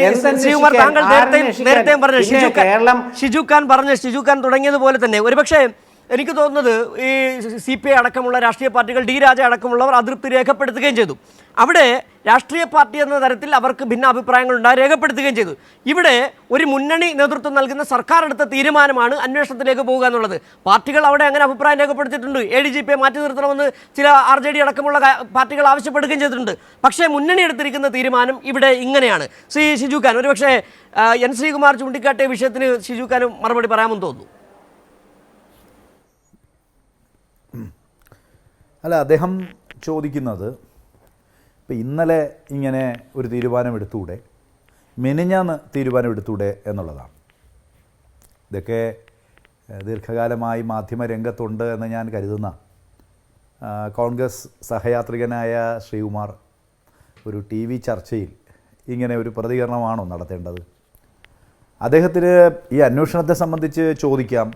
എന്തന്വേഷിക്കാൻ? താങ്കൾ നേരത്തെ? നേരത്തെ പറഞ്ഞ ഷിജു കേരളം ഷിജു ഖാൻ പറഞ്ഞ ഷിജു ഖാൻ തുടങ്ങിയതുപോലെ തന്നെ ഒരുപക്ഷെ എനിക്ക് തോന്നുന്നത് ഈ സി പി ഐ അടക്കമുള്ള രാഷ്ട്രീയ പാർട്ടികൾ ഡി രാജ അടക്കമുള്ളവർ അതൃപ്തി രേഖപ്പെടുത്തുകയും ചെയ്തു അവിടെ രാഷ്ട്രീയ പാർട്ടി എന്ന തരത്തിൽ അവർക്ക് ഭിന്ന അഭിപ്രായങ്ങൾ ഉണ്ടായി രേഖപ്പെടുത്തുകയും ചെയ്തു. ഇവിടെ ഒരു മുന്നണി നേതൃത്വം നൽകുന്ന സർക്കാർ എടുത്ത തീരുമാനമാണ് അന്വേഷണത്തിലേക്ക് പോകുക എന്നുള്ളത്. പാർട്ടികൾ അവിടെ അങ്ങനെ അഭിപ്രായം രേഖപ്പെടുത്തിയിട്ടുണ്ട്. എ ഡി ജി പിയെ മാറ്റി നിർത്തണമെന്ന് ചില ആർ ജെ ഡി അടക്കമുള്ള പാർട്ടികൾ ആവശ്യപ്പെടുകയും ചെയ്തിട്ടുണ്ട്. പക്ഷേ മുന്നണി എടുത്തിരിക്കുന്ന തീരുമാനം ഇവിടെ ഇങ്ങനെയാണ്. ശ്രീ ഷിജു ഖാൻ ഒരുപക്ഷെ എൻ ശ്രീകുമാർ ചൂണ്ടിക്കാട്ടിയ വിഷയത്തിന് ഷിജു ഖാനും മറുപടി പറയാമെന്ന് തോന്നുന്നു. അല്ല അദ്ദേഹം ചോദിക്കുന്നത് ഇപ്പം ഇന്നലെ ഇങ്ങനെ ഒരു തീരുമാനം എടുത്തൂടെ? മെനിഞ്ഞാന്ന് തീരുമാനം എടുത്തൂടെ എന്നുള്ളതാണ്. ഇതൊക്കെ ദീർഘകാലമായി മാധ്യമ രംഗത്തുണ്ട് എന്ന് ഞാൻ കരുതുന്ന കോൺഗ്രസ് സഹയാത്രികനായ ശ്രീകുമാർ ഒരു ടി വി ചർച്ചയിൽ ഇങ്ങനെ ഒരു പ്രതികരണമാണോ നടത്തേണ്ടത്? അദ്ദേഹത്തിന് ഈ അന്വേഷണത്തെ സംബന്ധിച്ച് ചോദിക്കാം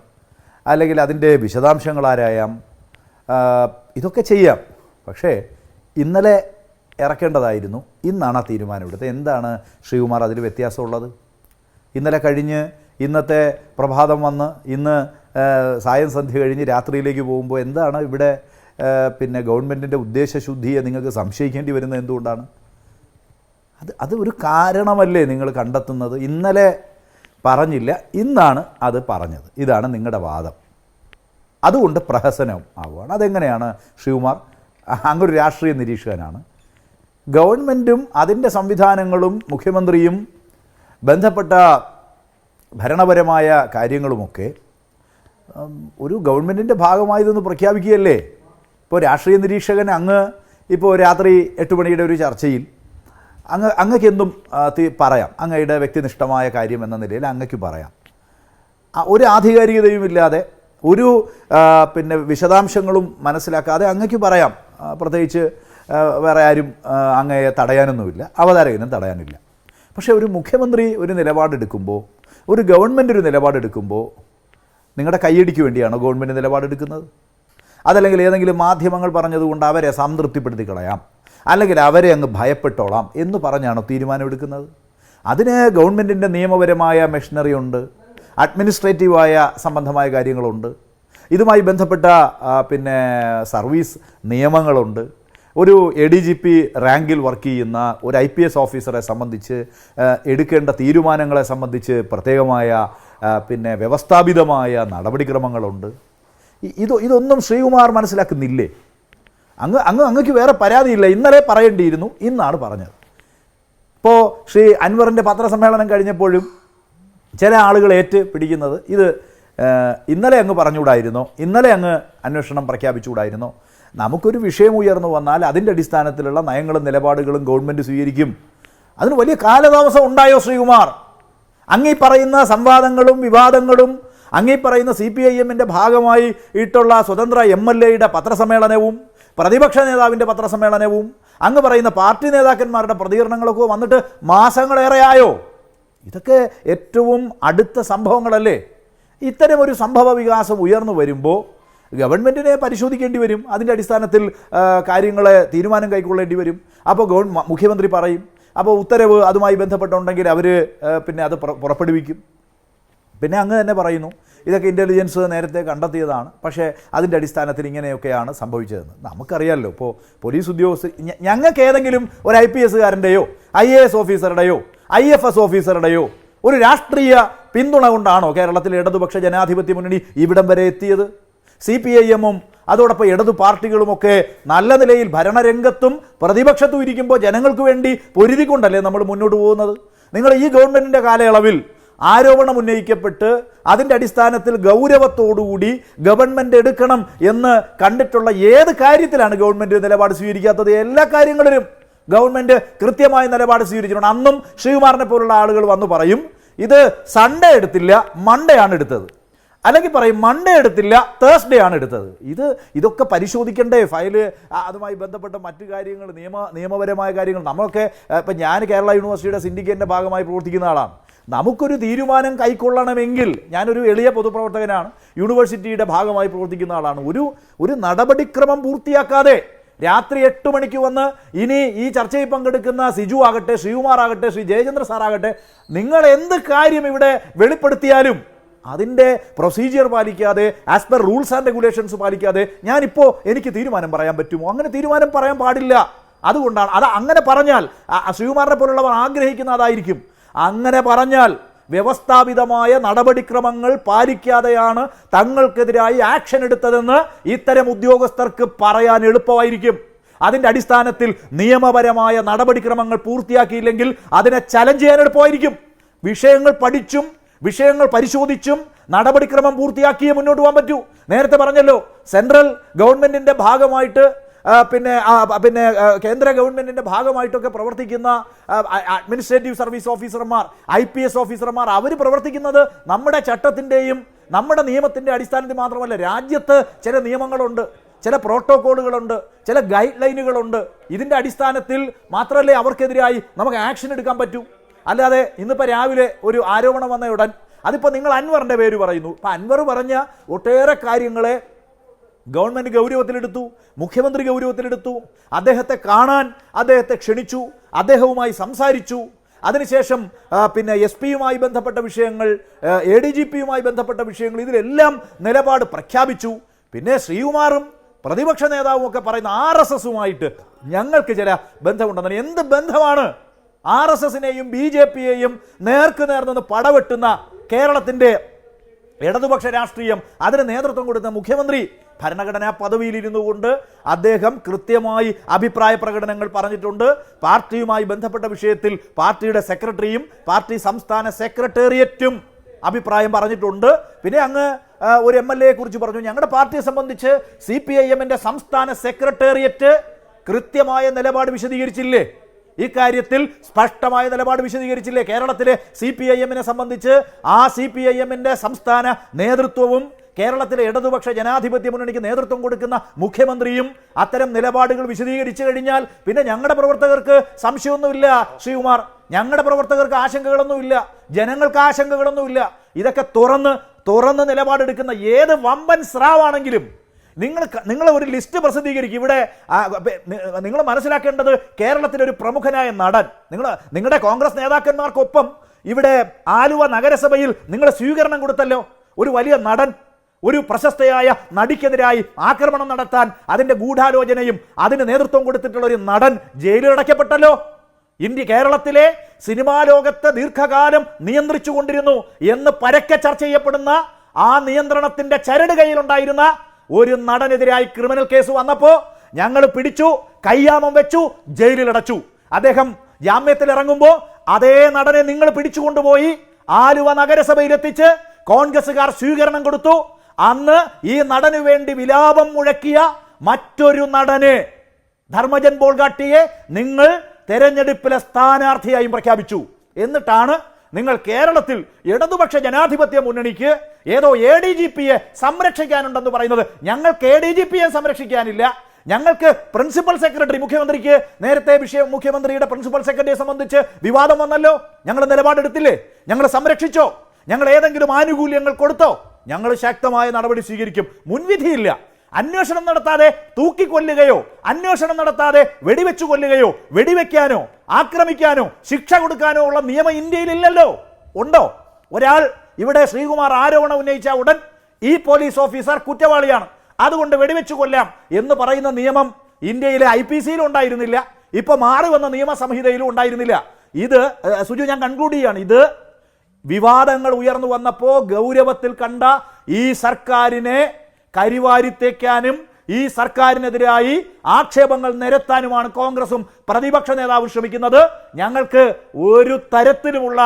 അല്ലെങ്കിൽ അതിന്റെ വിശദാംശങ്ങൾ ആരായാം ഇതൊക്കെ ചെയ്യാം. പക്ഷേ ഇന്നലെ ഇറക്കേണ്ടതായിരുന്നു. ഇന്നാണ് ആ തീരുമാനമെടുത്തത് എന്താണ് ശ്രീകുമാർ അതിൽ വ്യത്യാസമുള്ളത്? ഇന്നലെ കഴിഞ്ഞ് ഇന്നത്തെ പ്രഭാതം വന്ന് ഇന്ന് സായം സന്ധ്യ കഴിഞ്ഞ് രാത്രിയിലേക്ക് പോകുമ്പോൾ എന്താണ് ഇവിടെ പിന്നെ ഗവൺമെന്റിന്റെ ഉദ്ദേശശുദ്ധിയെ നിങ്ങൾക്ക് സംശയിക്കേണ്ടി വരുന്നത് എന്തുകൊണ്ടാണ്? അത് അത് ഒരു കാരണമല്ലേ നിങ്ങൾ കണ്ടെത്തുന്നത്? ഇന്നലെ പറഞ്ഞില്ല. ഇന്നാണ് അത് പറഞ്ഞത്. ഇതാണ് നിങ്ങളുടെ വാദം. അതുകൊണ്ട് പ്രഹസനം ആവുകയാണ്. അതെങ്ങനെയാണ് ശിവകുമാർ അങ്ങൊരു രാഷ്ട്രീയ നിരീക്ഷകനാണ്. ഗവൺമെന്റും അതിന്റെ സംവിധാനങ്ങളും മുഖ്യമന്ത്രിയും ബന്ധപ്പെട്ട ഭരണപരമായ കാര്യങ്ങളുമൊക്കെ ഒരു ഗവൺമെന്റിന്റെ ഭാഗമായതെന്ന് പ്രഖ്യാപിക്കുകയല്ലേ? ഇപ്പോൾ രാഷ്ട്രീയ നിരീക്ഷകൻ അങ്ങ് ഇപ്പോൾ രാത്രി എട്ട് മണിയുടെ ഒരു ചർച്ചയിൽ അങ്ങ് അങ്ങക്ക് എന്തും പറയാം. അങ്ങയുടെ വ്യക്തിനിഷ്ഠമായ കാര്യം എന്ന നിലയിൽ അങ്ങക്ക് പറയാം. ഒരു ആധികാരികതയുമില്ലാതെ ഒരു പിന്നെ വിശദാംശങ്ങളും മനസ്സിലാക്കാതെ അങ്ങക്ക് പറയാം. പ്രത്യേകിച്ച് വേറെ ആരും അങ്ങയെ തടയാനൊന്നുമില്ല. അവതാരകനും തടയാനില്ല. പക്ഷേ ഒരു മുഖ്യമന്ത്രി ഒരു നിലപാടെടുക്കുമ്പോൾ ഒരു ഗവൺമെന്റ് ഒരു നിലപാടെടുക്കുമ്പോൾ നിങ്ങളുടെ കൈയടിക്ക് വേണ്ടിയാണോ ഗവൺമെന്റ് നിലപാടെടുക്കുന്നത്? അതല്ലെങ്കിൽ ഏതെങ്കിലും മാധ്യമങ്ങൾ പറഞ്ഞതുകൊണ്ട് അവരെ സംതൃപ്തിപ്പെടുത്തി കളയാം. അല്ലെങ്കിൽ അവരെ അങ്ങ് ഭയപ്പെട്ടോളാം എന്ന് പറഞ്ഞാണോ തീരുമാനമെടുക്കുന്നത് അതിന് ഗവൺമെന്റിന്റെ നിയമപരമായ മെഷീനറി ഉണ്ട്. അഡ്മിനിസ്ട്രേറ്റീവായ സംബന്ധമായ കാര്യങ്ങളുണ്ട്. ഇതുമായി ബന്ധപ്പെട്ട പിന്നെ സർവീസ് നിയമങ്ങളുണ്ട്. ഒരു എ ഡി ജി പി റാങ്കിൽ വർക്ക് ചെയ്യുന്ന ഒരു ഐ പി എസ് ഓഫീസറെ സംബന്ധിച്ച് എടുക്കേണ്ട തീരുമാനങ്ങളെ സംബന്ധിച്ച് പ്രത്യേകമായ പിന്നെ വ്യവസ്ഥാപിതമായ നടപടിക്രമങ്ങളുണ്ട്. ഇത് ഇതൊന്നും ശ്രീകുമാർ മനസ്സിലാക്കുന്നില്ലേ? അങ്ങ് അങ്ങ് അങ്ങക്ക് വേറെ പരാതിയില്ല. ഇന്നലെ പറയേണ്ടിയിരുന്നു ഇന്നാണ് പറഞ്ഞത്. ഇപ്പോൾ ശ്രീ അൻവറിന്റെ പത്രസമ്മേളനം കഴിഞ്ഞപ്പോഴും ചില ആളുകൾ ഏറ്റ് പിടിക്കുന്നത് ഇത് ഇന്നലെ അങ്ങ് പറഞ്ഞുകൂടായിരുന്നോ. ഇന്നലെ അങ്ങ് അന്വേഷണം പ്രഖ്യാപിച്ചുകൂടായിരുന്നോ. നമുക്കൊരു വിഷയം ഉയർന്നു വന്നാൽ അതിന്റെ അടിസ്ഥാനത്തിലുള്ള നയങ്ങളും നിലപാടുകളും ഗവൺമെന്റ് സ്വീകരിക്കും. അതിന് വലിയ കാലതാമസം ഉണ്ടായോ ശ്രീകുമാർ? അങ്ങീ പറയുന്ന സംവാദങ്ങളും വിവാദങ്ങളും അങ്ങീ പറയുന്ന സി പി ഐ എമ്മിന്റെ ഭാഗമായി ഇട്ടുള്ള സ്വതന്ത്ര എം എൽ എയുടെ പത്രസമ്മേളനവും പ്രതിപക്ഷ നേതാവിന്റെ പത്രസമ്മേളനവും അങ്ങ് പറയുന്ന പാർട്ടി നേതാക്കന്മാരുടെ പ്രതികരണങ്ങളൊക്കെ വന്നിട്ട് മാസങ്ങളേറെയായോ ഇതൊക്കെ ഏറ്റവും അടുത്ത സംഭവങ്ങളല്ലേ? ഇത്തരമൊരു സംഭവ വികാസം ഉയർന്നു വരുമ്പോൾ ഗവൺമെന്റിനെ പരിശോധിക്കേണ്ടി വരും. അതിന്റെ അടിസ്ഥാനത്തിൽ കാര്യങ്ങളെ തീരുമാനം കൈക്കൊള്ളേണ്ടി വരും. അപ്പോൾ ഗവൺ മുഖ്യമന്ത്രി പറയും. അപ്പോൾ ഉത്തരവ് അതുമായി ബന്ധപ്പെട്ടുണ്ടെങ്കിൽ അവർ പിന്നെ അത് പുറ- പുറപ്പെടുവിക്കും. പിന്നെ അങ്ങ് തന്നെ പറയുന്നു ഇതൊക്കെ ഇന്റലിജൻസ് നേരത്തെ കണ്ടെത്തിയതാണ്. പക്ഷേ അതിന്റെ അടിസ്ഥാനത്തിൽ ഇങ്ങനെയൊക്കെയാണ് സംഭവിച്ചതെന്ന്. നമുക്കറിയാമല്ലോ ഇപ്പോൾ പോലീസ് ഉദ്യോഗസ്ഥ ഞങ്ങൾക്ക് ഏതെങ്കിലും ഒരു ഐ പി എസ്സുകാരന്റെയോ ഐ എ എസ് ഓഫീസറുടെയോ ഐ എഫ് എസ് ഓഫീസറുടെയോ ഒരു രാഷ്ട്രീയ പിന്തുണ കൊണ്ടാണോ കേരളത്തിലെ ഇടതുപക്ഷ ജനാധിപത്യ മുന്നണി ഇവിടം വരെ എത്തിയത്? സി പി ഐ എമ്മും അതോടൊപ്പം ഇടതു പാർട്ടികളുമൊക്കെ നല്ല നിലയിൽ ഭരണരംഗത്തും പ്രതിപക്ഷത്തും ഇരിക്കുമ്പോൾ ജനങ്ങൾക്ക് വേണ്ടി പൊരുതിക്കൊണ്ടല്ലേ നമ്മൾ മുന്നോട്ട് പോകുന്നത്? നിങ്ങൾ ഈ ഗവൺമെന്റിന്റെ കാലയളവിൽ ആരോപണം ഉന്നയിക്കപ്പെട്ട് അതിന്റെ അടിസ്ഥാനത്തിൽ ഗൗരവത്തോടുകൂടി ഗവൺമെന്റ് എടുക്കണം എന്ന് കണ്ടിട്ടുള്ള ഏത് കാര്യത്തിലാണ് ഗവൺമെന്റ് നിലപാട് സ്വീകരിക്കാത്തത്? എല്ലാ കാര്യങ്ങളിലും ഗവൺമെന്റ് കൃത്യമായ നിലപാട് സ്വീകരിച്ചിട്ടുണ്ട്. അന്നും ശ്രീകുമാറിനെ പോലുള്ള ആളുകൾ വന്നു പറയും ഇത് സൺഡേ എടുത്തില്ല മൺഡേ ആണ് എടുത്തത്. അല്ലെങ്കിൽ പറയും മൺഡേ എടുത്തില്ല തേഴ്സ്ഡേ ആണ് എടുത്തത്. ഇത് ഇതൊക്കെ പരിശോധിക്കണ്ടേ? ഫയൽ അതുമായി ബന്ധപ്പെട്ട മറ്റു കാര്യങ്ങൾ നിയമ നിയമപരമായ കാര്യങ്ങൾ. നമ്മളൊക്കെ ഇപ്പം ഞാൻ കേരള യൂണിവേഴ്സിറ്റിയുടെ സിൻഡിക്കേറ്റിന്റെ ഭാഗമായി പ്രവർത്തിക്കുന്ന ആളാണ്. നമുക്കൊരു തീരുമാനം കൈക്കൊള്ളണമെങ്കിൽ ഞാനൊരു എളിയ പൊതുപ്രവർത്തകനാണ്. യൂണിവേഴ്സിറ്റിയുടെ ഭാഗമായി പ്രവർത്തിക്കുന്ന ആളാണ്. ഒരു ഒരു നടപടിക്രമം പൂർത്തിയാക്കാതെ രാത്രി എട്ട് മണിക്ക് വന്ന് ഇനി ഈ ചർച്ചയിൽ പങ്കെടുക്കുന്ന സിജു ആകട്ടെ ശ്രീകുമാർ ആകട്ടെ ശ്രീ ജയചന്ദ്ര സാറാകട്ടെ നിങ്ങൾ എന്ത് കാര്യം ഇവിടെ വെളിപ്പെടുത്തിയാലും അതിന്റെ പ്രൊസീജിയർ പാലിക്കാതെ as per rules and regulations പാലിക്കാതെ ഞാനിപ്പോൾ എനിക്ക് തീരുമാനം പറയാൻ പറ്റുമോ? അങ്ങനെ തീരുമാനം പറയാൻ പാടില്ല. അതുകൊണ്ടാണ് അത് അങ്ങനെ പറഞ്ഞാൽ ശ്രീകുമാറിനെ പോലുള്ളവർ ആഗ്രഹിക്കുന്ന അതായിരിക്കും. അങ്ങനെ പറഞ്ഞാൽ വ്യവസ്ഥാപിതമായ നടപടിക്രമങ്ങൾ പാലിക്കാതെയാണ് തങ്ങൾക്കെതിരായി ആക്ഷൻ എടുത്തതെന്ന് ഇത്തരം ഉദ്യോഗസ്ഥർക്ക് പറയാൻ എളുപ്പമായിരിക്കും. അതിന്റെ അടിസ്ഥാനത്തിൽ നിയമപരമായ നടപടിക്രമങ്ങൾ പൂർത്തിയാക്കിയില്ലെങ്കിൽ അതിനെ ചലഞ്ച് ചെയ്യാൻ എളുപ്പമായിരിക്കും. വിഷയങ്ങൾ പഠിച്ചും വിഷയങ്ങൾ പരിശോധിച്ചും നടപടിക്രമം പൂർത്തിയാക്കിയേ മുന്നോട്ട് പോകാൻ പറ്റൂ. നേരത്തെ പറഞ്ഞല്ലോ സെൻട്രൽ ഗവൺമെന്റിന്റെ ഭാഗമായിട്ട് പിന്നെ പിന്നെ കേന്ദ്ര ഗവൺമെന്റിന്റെ ഭാഗമായിട്ടൊക്കെ പ്രവർത്തിക്കുന്ന അഡ്മിനിസ്ട്രേറ്റീവ് സർവീസ് ഓഫീസർമാർ ഐ പി എസ് ഓഫീസർമാർ അവർ പ്രവർത്തിക്കുന്നത് നമ്മുടെ ചട്ടത്തിന്റെയും നമ്മുടെ നിയമത്തിന്റെ അടിസ്ഥാനത്തിൽ മാത്രമല്ല രാജ്യത്ത് ചില നിയമങ്ങളുണ്ട് ചില പ്രോട്ടോക്കോളുകളുണ്ട് ചില ഗൈഡ് ലൈനുകളുണ്ട് ഇതിന്റെ അടിസ്ഥാനത്തിൽ മാത്രമല്ലേ അവർക്കെതിരായി നമുക്ക് ആക്ഷൻ എടുക്കാൻ പറ്റൂ. അല്ലാതെ ഇന്നിപ്പോൾ രാവിലെ ഒരു ആരോപണം വന്ന ഉടൻ അതിപ്പോൾ നിങ്ങൾ അൻവറിന്റെ പേര് പറയുന്നു. അപ്പോൾ അൻവർ പറഞ്ഞ ഒട്ടേറെ കാര്യങ്ങളെ ഗവൺമെന്റ് ഗൗരവത്തിലെടുത്തു മുഖ്യമന്ത്രി ഗൗരവത്തിലെടുത്തു അദ്ദേഹത്തെ കാണാൻ അദ്ദേഹത്തെ ക്ഷണിച്ചു അദ്ദേഹവുമായി സംസാരിച്ചു. അതിനുശേഷം പിന്നെ എസ് പിയുമായി ബന്ധപ്പെട്ട വിഷയങ്ങൾ എ ഡി ജി പിയുമായി ബന്ധപ്പെട്ട വിഷയങ്ങൾ ഇതിലെല്ലാം നിലപാട് പ്രഖ്യാപിച്ചു. പിന്നെ ശ്രീകുമാറും പ്രതിപക്ഷ നേതാവും ഒക്കെ പറയുന്ന ആർ എസ് എസുമായിട്ട് ഞങ്ങൾക്ക് ചില ബന്ധമുണ്ടെന്ന് എന്ത് ബന്ധമാണ്? ആർ എസ് എസിനെയും ബി ജെ പിയെയും നേർക്കുനേർ നിന്ന് പടവെട്ടുന്ന കേരളത്തിന്റെ ഇടതുപക്ഷ രാഷ്ട്രീയം അതിന് നേതൃത്വം കൊടുത്ത മുഖ്യമന്ത്രി ഭരണഘടനാ പദവിയിലിരുന്നു കൊണ്ട് അദ്ദേഹം കൃത്യമായി അഭിപ്രായ പ്രകടനങ്ങൾ പറഞ്ഞിട്ടുണ്ട്. പാർട്ടിയുമായി ബന്ധപ്പെട്ട വിഷയത്തിൽ പാർട്ടിയുടെ സെക്രട്ടറിയും പാർട്ടി സംസ്ഥാന സെക്രട്ടേറിയറ്റും അഭിപ്രായം പറഞ്ഞിട്ടുണ്ട്. പിന്നെ അങ്ങ് ഒരു എം എൽ എയെ കുറിച്ച് പറഞ്ഞു. ഞങ്ങളുടെ പാർട്ടിയെ സംബന്ധിച്ച് സി പി ഐ എമ്മിന്റെ സംസ്ഥാന സെക്രട്ടേറിയറ്റ് കൃത്യമായ നിലപാട് വിശദീകരിച്ചില്ലേ? ഇക്കാര്യത്തിൽ സ്പഷ്ടമായ നിലപാട് വിശദീകരിച്ചില്ലേ? കേരളത്തിലെ സി പി ഐ എമ്മിനെ സംബന്ധിച്ച് ആ സി പി ഐ എമ്മിന്റെ സംസ്ഥാന നേതൃത്വവും കേരളത്തിലെ ഇടതുപക്ഷ ജനാധിപത്യ മുന്നണിക്ക് നേതൃത്വം കൊടുക്കുന്ന മുഖ്യമന്ത്രിയും അത്തരം നിലപാടുകൾ വിശദീകരിച്ചു കഴിഞ്ഞാൽ പിന്നെ ഞങ്ങളുടെ പ്രവർത്തകർക്ക് സംശയമൊന്നുമില്ല ശ്രീകുമാർ. ഞങ്ങളുടെ പ്രവർത്തകർക്ക് ആശങ്കകളൊന്നുമില്ല ജനങ്ങൾക്ക് ആശങ്കകളൊന്നുമില്ല. ഇതൊക്കെ തുറന്ന് തുറന്ന് നിലപാടെടുക്കുന്ന ഏത് വമ്പൻ സ്രാവാണെങ്കിലും നിങ്ങൾ നിങ്ങൾ ഒരു ലിസ്റ്റ് പ്രസിദ്ധീകരിക്കും. ഇവിടെ നിങ്ങൾ മനസ്സിലാക്കേണ്ടത് കേരളത്തിലെ ഒരു പ്രമുഖനായ നടൻ. നിങ്ങൾ നിങ്ങളുടെ കോൺഗ്രസ് നേതാക്കന്മാർക്കൊപ്പം ഇവിടെ ആലുവ നഗരസഭയിൽ നിങ്ങൾ സ്വീകരണം കൊടുത്തല്ലോ. ഒരു വലിയ നടൻ ഒരു പ്രശസ്തയായ നടിക്കെതിരായി ആക്രമണം നടത്താൻ അതിന്റെ ഗൂഢാലോചനയും അതിന് നേതൃത്വം കൊടുത്തിട്ടുള്ള ഒരു നടൻ ജയിലിലടയ്ക്കപ്പെട്ടല്ലോ ഇന്ത്യ കേരളത്തിലെ സിനിമാ ലോകത്തെ ദീർഘകാലം നിയന്ത്രിച്ചു കൊണ്ടിരുന്നു എന്ന് പരക്കെ ചർച്ച ചെയ്യപ്പെടുന്ന ആ നിയന്ത്രണത്തിന്റെ ചരട് കയ്യിലുണ്ടായിരുന്ന ഒരു നടനെതിരായി ക്രിമിനൽ കേസ് വന്നപ്പോ ഞങ്ങൾ പിടിച്ചു കയ്യാമം വെച്ചു ജയിലിൽ ജയിലിലടച്ചു. അദ്ദേഹം ജാമ്യത്തിൽ ഇറങ്ങുമ്പോൾ അതേ നടനെ നിങ്ങൾ പിടിച്ചുകൊണ്ടുപോയി ആലുവ നഗരസഭയിൽ എത്തിച്ച് കോൺഗ്രസുകാർ സ്വീകരണം കൊടുത്തു. അന്ന് ഈ നടനു വേണ്ടി വിലാപം മുഴക്കിയ മറ്റൊരു നടന് ധർമ്മജൻ ബോൾഗാട്ടിയെ നിങ്ങൾ തെരഞ്ഞെടുപ്പിലെ സ്ഥാനാർത്ഥിയായും പ്രഖ്യാപിച്ചു. എന്നിട്ടാണ് നിങ്ങൾ കേരളത്തിൽ ഇടതുപക്ഷ ജനാധിപത്യ മുന്നണിക്ക് ഏതോ എ ഡി ജി പിയെ സംരക്ഷിക്കാനുണ്ടെന്ന് പറയുന്നത്. ഞങ്ങൾക്ക് എ ഡി ജി പിയെ സംരക്ഷിക്കാനില്ല. ഞങ്ങൾക്ക് പ്രിൻസിപ്പൽ സെക്രട്ടറി മുഖ്യമന്ത്രിക്ക് നേരത്തെ വിഷയം മുഖ്യമന്ത്രിയുടെ പ്രിൻസിപ്പൽ സെക്രട്ടറിയെ സംബന്ധിച്ച് വിവാദം വന്നല്ലോ. ഞങ്ങൾ നിലപാടെടുത്തില്ലേ? ഞങ്ങൾ സംരക്ഷിച്ചോ? ഞങ്ങൾ ഏതെങ്കിലും ആനുകൂല്യങ്ങൾ കൊടുത്തോ? ഞങ്ങൾ ശക്തമായ നടപടി സ്വീകരിക്കും. മുൻവിധിയില്ല. അന്വേഷണം നടത്താതെ തൂക്കിക്കൊല്ലുകയോ അന്വേഷണം നടത്താതെ വെടിവെച്ചു കൊല്ലുകയോ വെടിവെക്കാനോ ആക്രമിക്കാനോ ശിക്ഷ കൊടുക്കാനോ ഉള്ള നിയമം ഇന്ത്യയിൽ ഇല്ലല്ലോ ഉണ്ടോ? ഒരാൾ ഇവിടെ ശ്രീകുമാർ ആരോപണം ഉന്നയിച്ച ഉടൻ ഈ പോലീസ് ഓഫീസർ കുറ്റവാളിയാണ്. അതുകൊണ്ട് വെടിവെച്ചു കൊല്ലാം എന്ന് പറയുന്ന നിയമം ഇന്ത്യയിലെ ഐ പി സിയിലും ഉണ്ടായിരുന്നില്ല. ഇപ്പൊ മാറി വന്ന നിയമസംഹിതയിലും ഉണ്ടായിരുന്നില്ല. ഇത് സുജു ഞാൻ കൺക്ലൂഡ് ചെയ്യാണ്. ഇത് വിവാദങ്ങൾ ഉയർന്നു വന്നപ്പോൾ ഗൗരവത്തിൽ കണ്ട ഈ സർക്കാരിനെ കരിവാരിത്തേക്കാനും ഈ സർക്കാരിനെതിരായി ആക്ഷേപങ്ങൾ നിരത്താനുമാണ് കോൺഗ്രസും പ്രതിപക്ഷ നേതാവും ശ്രമിക്കുന്നത്. ഞങ്ങൾക്ക് ഒരു തരത്തിലുമുള്ള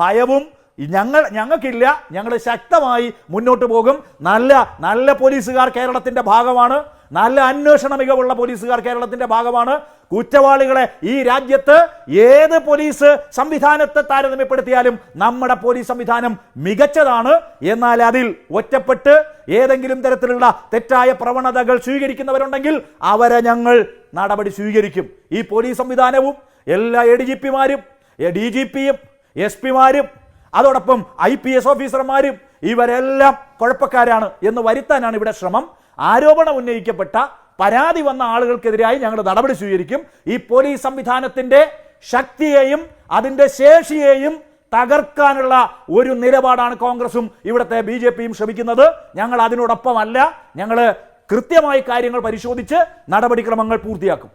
ഭയവും ഞങ്ങൾ ഞങ്ങൾക്കില്ല ഞങ്ങൾ ശക്തമായി മുന്നോട്ട് പോകും. നല്ല നല്ല പോലീസുകാർ കേരളത്തിന്റെ ഭാഗമാണ്. നല്ല അന്വേഷണ മികവുള്ള പോലീസുകാർ കേരളത്തിന്റെ ഭാഗമാണ്. കുറ്റവാളികളെ ഈ രാജ്യത്ത് ഏത് പോലീസ് സംവിധാനത്തെ താരതമ്യപ്പെടുത്തിയാലും നമ്മുടെ പോലീസ് സംവിധാനം മികച്ചതാണ്. എന്നാൽ അതിൽ ഒറ്റപ്പെട്ട് ഏതെങ്കിലും തരത്തിലുള്ള തെറ്റായ പ്രവണതകൾ സ്വീകരിക്കുന്നവരുണ്ടെങ്കിൽ അവരെ ഞങ്ങൾ നടപടി സ്വീകരിക്കും. ഈ പോലീസ് സംവിധാനവും എല്ലാ എ ഡി ജി പിമാരും ഡി ജി പിയും എസ് പിമാരും അതോടൊപ്പം ഐ പി എസ് ഓഫീസർമാരും ഇവരെല്ലാം കുഴപ്പക്കാരാണ് എന്ന് വരുത്താനാണ് ഇവിടെ ശ്രമം. ആരോപണം ഉന്നയിക്കപ്പെട്ട പരാതി വന്ന ആളുകൾക്കെതിരായി ഞങ്ങൾ നടപടി സ്വീകരിക്കും. ഈ പോലീസ് സംവിധാനത്തിന്റെ ശക്തിയെയും അതിന്റെ ശേഷിയെയും തകർക്കാനുള്ള ഒരു നിലപാടാണ് കോൺഗ്രസും ഇവിടുത്തെ ബി ജെ പിയും ശ്രമിക്കുന്നത്. ഞങ്ങൾ അതിനോടൊപ്പമല്ല. ഞങ്ങൾ കൃത്യമായി കാര്യങ്ങൾ പരിശോധിച്ച് നടപടിക്രമങ്ങൾ പൂർത്തിയാക്കും.